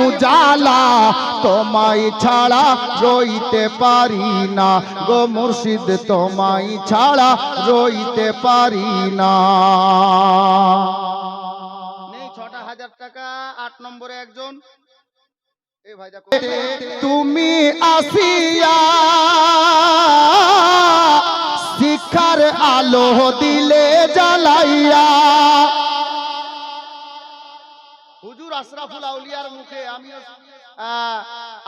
উজালা তোমায় ছাড়া রইতে পারি না। গো মুর্শিদ তোমায় ছাড়া রইতে পারি না। ছটা হাজার টাকা আট নম্বরে একজন। এ ভাই দেখো। তুমি আসিয়া শিক্ষার আলো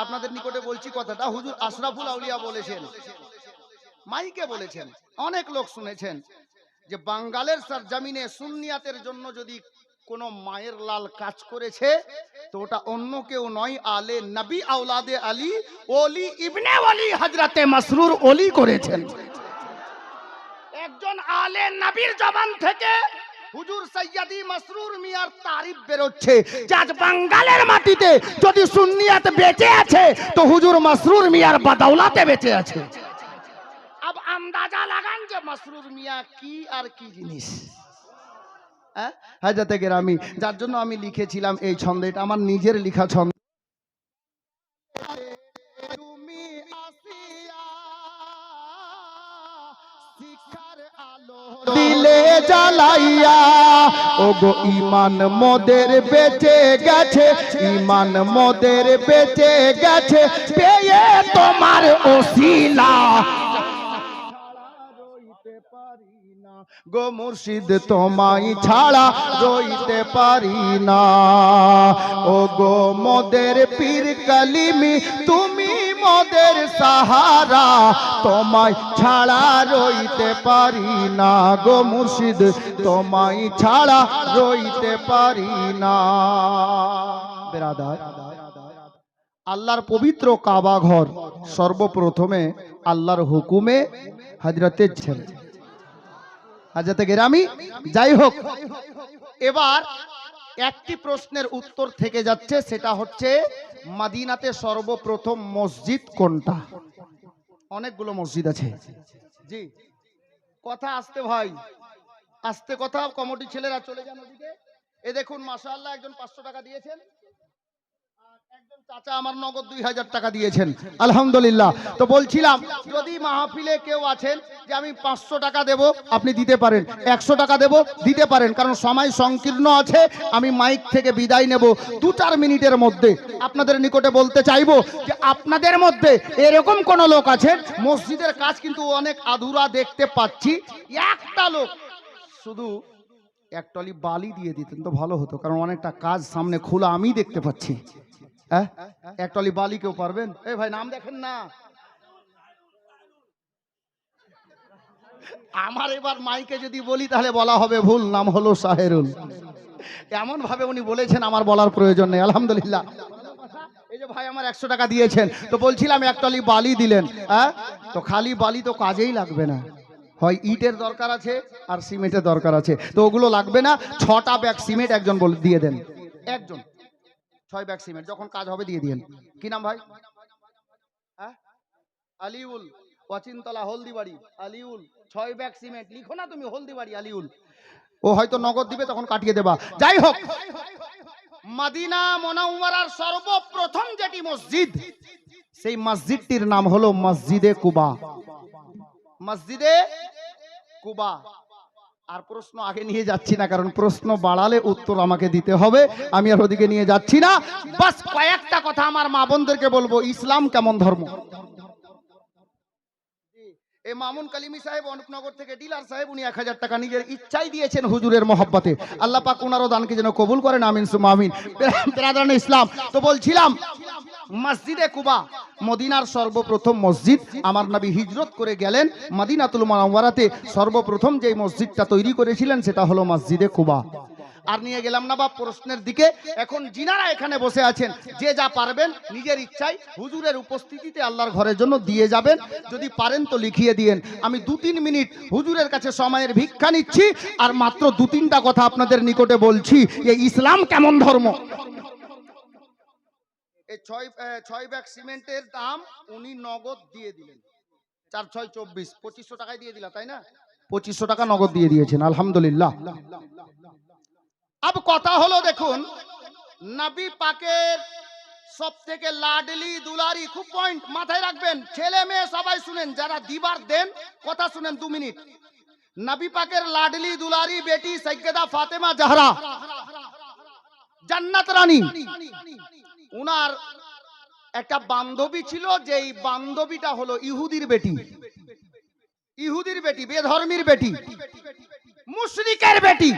আপনাদের নিকটে বলছি কথাটা, হুজুর আশরাফুল আউলিয়া বলেছেন। মাইকে বলেছেন, অনেক লোক শুনেছেন যে বাঙ্গালের সরজমিনে সুন্নিয়াতের জন্য যদি কোনো মায়ের লাল কাজ করেছে, তো ওটা অন্য কেউ নয়, আলে নবী আউলাদে আলী, ওলি ইবনে ওলি হজরতে মাসরুর ওলি করেছেন। একজন আলে নবীর জবান থেকে হুজুর সৈয়দি মাসরুর মিয়ার তারিফ বেরোচ্ছে। যে আজ বাঙ্গালের মাটিতে যদি সুন্নিয়াত বেঁচে আছে, তো হুজুর মাসরুর মিয়ার বাদাউলাতে বেঁচে আছে। আব আন্দাজা লাগান যে মাসরুর মিয়া কি আর কি জিনিস। হ্যাঁ? হাজাতে গ্রামী। যার জন্য আমি লিখেছিলাম এই ছন্দে, এটা আমার নিজের লিখা ছন্দ। জ্বালাইয়া ও গো ইমান মোদের বেঁচে গেছে, ইমান মোদের বেঁচে গেছে, পেয়ে তোমার ওসিলা। গো মুর্শিদ তোমায় ছাড়া রইতে পারি না ও গো মোদের পীর কালিমি, তুমি মোদের সাহারা, তোমায় ছাড়া রইতে পারি না গো মুর্শিদ, তোমায় ছাড়া রইতে পারি না। বেরাদার, আল্লাহর পবিত্র কাবা ঘর সর্বপ্রথমে আল্লাহর হুকুমে হাজরতে ছেলে। হাজরতে গেরামি, যাই হোক, এবার একটি প্রশ্নের উত্তর থেকে যাচ্ছে, সেটা হচ্ছে মাদিনাতে সর্বপ্রথম মসজিদ কোনটা? অনেকগুলো মসজিদ আছে। জি। কথা আসতে ভাই। আসতে কথা কমিটি ছেলেরা চলে যান ওদিকে। এ দেখুন, মাশাআল্লাহ একজন পাঁচশো টাকা দিয়েছেন। আমার নগদ দুই হাজার টাকা দিয়েছেন। আলহামদুলিল্লাহ। তো বলছিলাম, যদি মাহফিলে কেউ আছেন যে আমি পাঁচশো টাকা আপনি দিতে পারেন। একশো টাকা দিতে পারেন। কারণ সময় সংকীর্ণ আছে, আমি মাইক থেকে বিদায় দু চার মিনিটের মধ্যে। আপনাদের নিকটে বলতে চাইব যে আপনাদের মধ্যে এরকম কোন লোক আছেন? মসজিদের কাজ কিন্তু অনেক আধুরা দেখতে পাচ্ছি। একটা লোক শুধু এক টলি বালি দিয়ে দিতেন, তো ভালো হতো। কারণ অনেকটা কাজ সামনে খোলা আমি দেখতে পাচ্ছি। হ্যাঁ? এক টলি বালি কেউ পারবেন? এই ভাই, নাম দেখেন না। আমার এবার মাইকে যদি বলি, তাহলে বলা হবে ভুল, নাম হলো সাহেরুল। এমন ভাবে উনি বলেছেন, আমার বলার প্রয়োজন নেই, আলহামদুলিল্লাহ। এই যে ভাই আমার একশো টাকা দিয়েছেন, তো বলছিলাম এক টলি বালি দিলেন হ্যাঁ? তো খালি বালি তো কাজেই লাগবে না। হয় ইটের দরকার আছে, আর সিমেন্টের দরকার আছে। তো ওগুলো লাগবে না, ছটা ব্যাগ সিমেন্ট একজন বলে, দিয়ে দেন। একজন। ছয় ব্যাগ সিমেন্ট, যখন কাজ হবে দিয়ে দিয়েন। কি নাম ভাই? হ্যাঁ? আলিউল, অচিনতলা, হলদিবাড়ি। আলিউল, ছয় ব্যাগ সিমেন্ট। লিখো না তুমি হলদিবাড়ি, আলিউল। ও হয়তো নগদ দিবে, তখন কাটিয়ে দেবা। যাই হোক, মাদিনা মোনাউয়ারার সর্বপ্রথম যেটি মসজিদ, সেই মসজিদটির নাম হলো মসজিদে কুবা। মসজিদে কুবা। আর প্রশ্ন আগে নিয়ে যাচ্ছি না, কারণ প্রশ্ন বাড়ালে উত্তর আমাকে দিতে হবে। আমি আর ওদিকে নিয়ে যাচ্ছি না। বাস কয়েকটা কথা আমার মা বোনদেরকে বলব। ইসলাম কেমন ধর্ম? এ মামুন কালিমি সাহেব থেকে ডিলার সাহেব, উনি এক হাজার টাকা নিজের ইচ্ছাই দিয়েছেন হুজুরের মহব্বতে। ওনারও দানকে যেন কবুল করেন, আমিন সুমা আমিন। ইসলাম, তো বলছিলাম মসজিদে কুবা, মদিনার সর্বপ্রথম মসজিদ। আমার নবী হিজরত করে গেলেন মদিনাতুল মুনাওয়ারাতে। সর্বপ্রথম যে মসজিদটা তৈরি করেছিলেন সেটা হলো মসজিদে কুবা। আর নিয়ে গেলাম না বা প্রশ্নের দিকে। এখন জিনারা এখানে বসে আছেন। যে যা পারবেন নিজের ইচ্ছায় হুজুরের উপস্থিতিতে আল্লাহর ঘরের জন্য দিয়ে যাবেন। যদি পারেন তো লিখিয়ে দিয়েন। আমি দু তিন মিনিট হুজুরের কাছে সময়ের ভিক্ষা নিচ্ছি। আর মাত্র দু তিনটা কথা আপনাদের নিকটে বলছি। যে ইসলাম কেমন ধর্ম? এই ছয় ব্যাগ সিমেন্টের দাম উনি নগদ দিয়ে দিলেন। চার, ছয়, চব্বিশ, পঁচিশশো টাকায় দিয়ে তাই না? পঁচিশশো টাকা নগদ দিয়ে দিয়েছেন, আলহামদুলিল্লাহ। আব কথা হলো দেখুন, নবী পাকের সব থেকে লাডলি দুলারি, খুব পয়েন্ট মাথায় রাখবেন, ছেলে মেয়ে সবাই শুনেন, যারা দিবার দেন, কথা শুনেন দু মিনিট। নবী পাকের লাডলি দুলারি বেটি সৈয়দা ফাতেমা জাহরা জান্নাত রানী। উনার একটা বান্ধবী ছিল, যেই বান্ধবীটা হলো ইহুদির বেটি। ইহুদির বেটি, বেধর্মীর বেটি, মুশরিকের বেটি।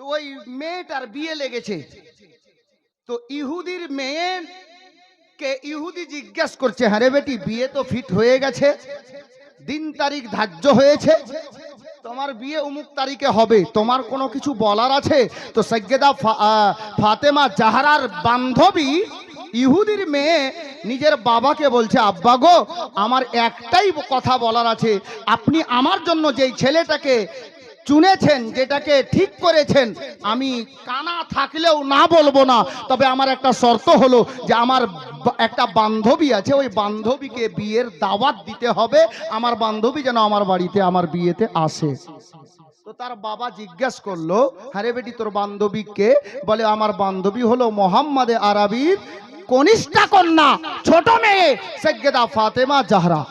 তো ওই মেয়েটার বিয়ে লেগেছে। তো ইহুদির মেয়ে কে ইহুদি জিজ্ঞেস করছে হ্যাঁ বেটি, বিয়ে তো ফিট হয়ে গেছে। দিন তারিখ ধার্য হয়েছে। তোমার বিয়ে উমুক তারিখে হবে। তোমার কোনো কিছু বলার আছে? তো সৈয়দা ফাতেমা জাহারার বান্ধবী ইহুদির মেয়ে নিজের বাবাকে বলছে, আব্বা গো, আমার একটাই কথা বলার আছে। আপনি আমার জন্য যেই ছেলেটাকে চুনেছেন, যেটাকে ঠিক করেছেন, আমি কানা থাকলেও না বলব না। তবে আমার একটা শর্ত হলো যে আমার একটা বান্ধবী আছে, ওই বান্ধবীকে বিয়ের দাওয়াত দিতে হবে। আমার বান্ধবী যেন আমার বাড়িতে, আমার বিয়েতে আসে। তো তার বাবা জিজ্ঞেস করল, আরে বেটি, তোর বান্ধবীকে বলে, আমার বান্ধবী হলো মোহাম্মদে আরবির কনিষ্ঠা কন্যা, ছোট মেয়ে সৈয়দা ফাতেমা জাহরা।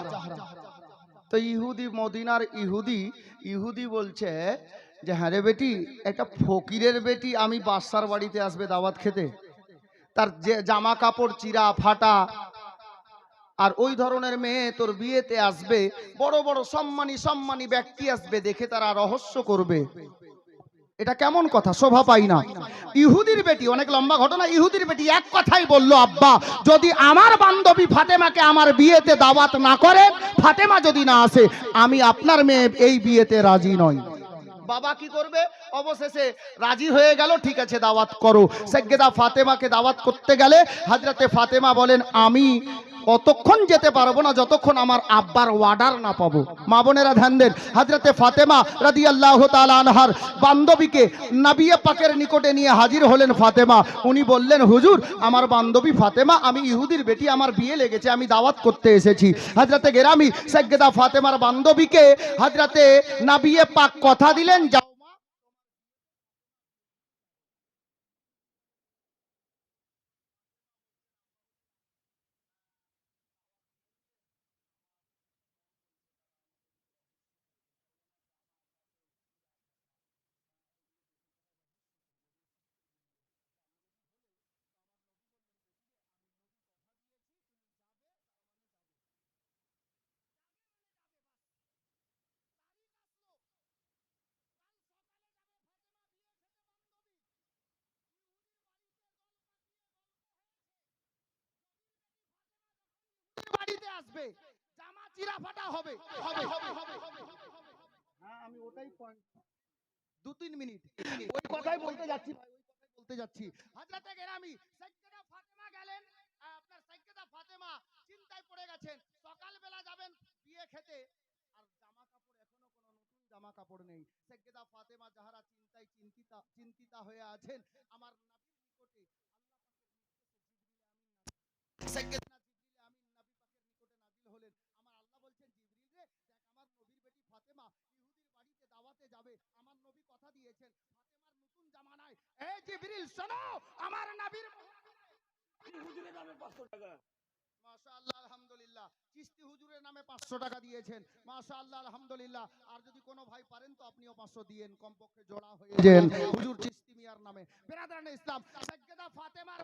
তো ইহুদি, মদিনার ইহুদি ইহুদি বলছে যে হ্যাঁ রে বেটি, একটা ফকিরের বেটি আমি বাদশার বাড়িতে আসবে দাওয়াত খেতে। তার যে জামা কাপড়, চিরা, ফাটা। আর ওই ধরনের মেয়ে তোর বিয়েতে আসবে, বড় বড় সম্মানী সম্মানী ব্যক্তি আসবে দেখে তারা রহস্য করবে। এটা কেমন কথা? শোভা পাই না। ইহুদির বেটি, অনেক লম্বা ঘটনা, ইহুদির বেটি এক কথাই বলল, আব্বা, যদি আমার বান্ধবী ফাতেমাকে আমার বিয়েতে দাওয়াত না করে, ফাতেমা যদি না আসে, আমি আপনার মেয়ে এই বিয়েতে রাজি নই। বাবা কি করবে? অবশেষে রাজি হয়ে গেল, ঠিক আছে, দাওয়াত করো। সেগেদা ফাতেমাকে দাওয়াত করতে গেলে হাজরাতে ফাতেমা বলেন, আমি কতক্ষণ যেতে পারব না যতক্ষণ আমার আব্বার ওয়ার্ডার না পাবো? মা বোনেরা, ধ্যান দেন। হাজরাতে ফাতেমা রাদি আল্লাহ আনহার বান্ধবীকে নাবিয়ে পাকের নিকটে নিয়ে হাজির হলেন ফাতেমা। উনি বললেন, হুজুর, আমার বান্ধবী ফাতেমা, আমি ইহুদির বেটি, আমার বিয়ে লেগেছে, আমি দাওয়াত করতে এসেছি। হাজরাতে গেরামি সৈয়দা ফাতেমার বান্ধবীকে হাজরাতে নাবিয়ে পাক কথা দিলেন যাও মা, বাড়িতে আসবে। জামা চিরা ফাটা হবে হবে হবে হবে হ্যাঁ আমি ওটাই পয়েন্ট দু তিন মিনিট। ওই কথাই বলতে যাচ্ছি ভাই, ওই কথাই বলতে যাচ্ছি। হাজরাতে গেরামি সাইয়্যিদা ফাতেমা গেলেন। আপনার সাইয়্যিদা ফাতেমা চিন্তায় পড়ে গেছেন। সকালবেলা যাবেন বিয়ে খেতে। আর জামা কাপড় এখনও কোনো নতুন জামা কাপড় নেই। সাইয়্যিদা ফাতেমা যাহারা চিন্তায় চিন্তিতা চিন্তিতা হয়ে আছেন আমার নবীর নিকটে সাইয়্যিদনা জিবরিল আমিন নবী পাকের নিকটে নাজিল হলেন আমার আল্লাহ বলছেন জিবরিল রে দেখ আমার নবীর বেটি ফাতেমা ইহুদির বাড়িতে যাবে আমার নবী কথা দিয়েছেন ফাতেমার নতুন জামা নাই এ জিবরিল শোনো আমার নবীর মাশাআল্লাহ আলহামদুলিল্লাহ। চিস্তি হুজুরের নামে পাঁচশো টাকা দিয়েছেন। মাশাআল্লাহ আলহামদুলিল্লাহ। আর যদি কোনো ভাই পারেন তো আপনিও পাঁচশো দিয়েন কমপক্ষে জোড়া হয়ে যান। হুজুর চিস্তি মিয়ার নামে। বেরাদারান ইসলাম সাজ্জাদা ফাতেমার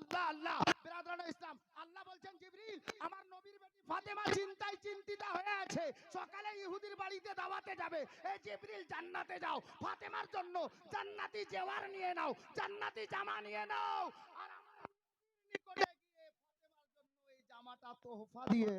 আল্লাহ আল্লাহ। বেরাদারান ইসলাম, আল্লাহ বলছেন, জিবরিল, আমার নবীর বেটি ফাতেমা চিন্তায় চিন্তিতা হয়ে আছে। সকালে ইহুদির বাড়িতে দাওয়াতে যাবে। এই জিবরিল, জান্নাতে যাও। ফাতেমার জন্য জান্নাতি জেওয়ার নিয়ে নাও, জান্নাতি জামা নিয়ে নাও। আর আমার নিকটে গিয়ে ফাতেমার জন্য এই জামাটা তোহফা দিয়ে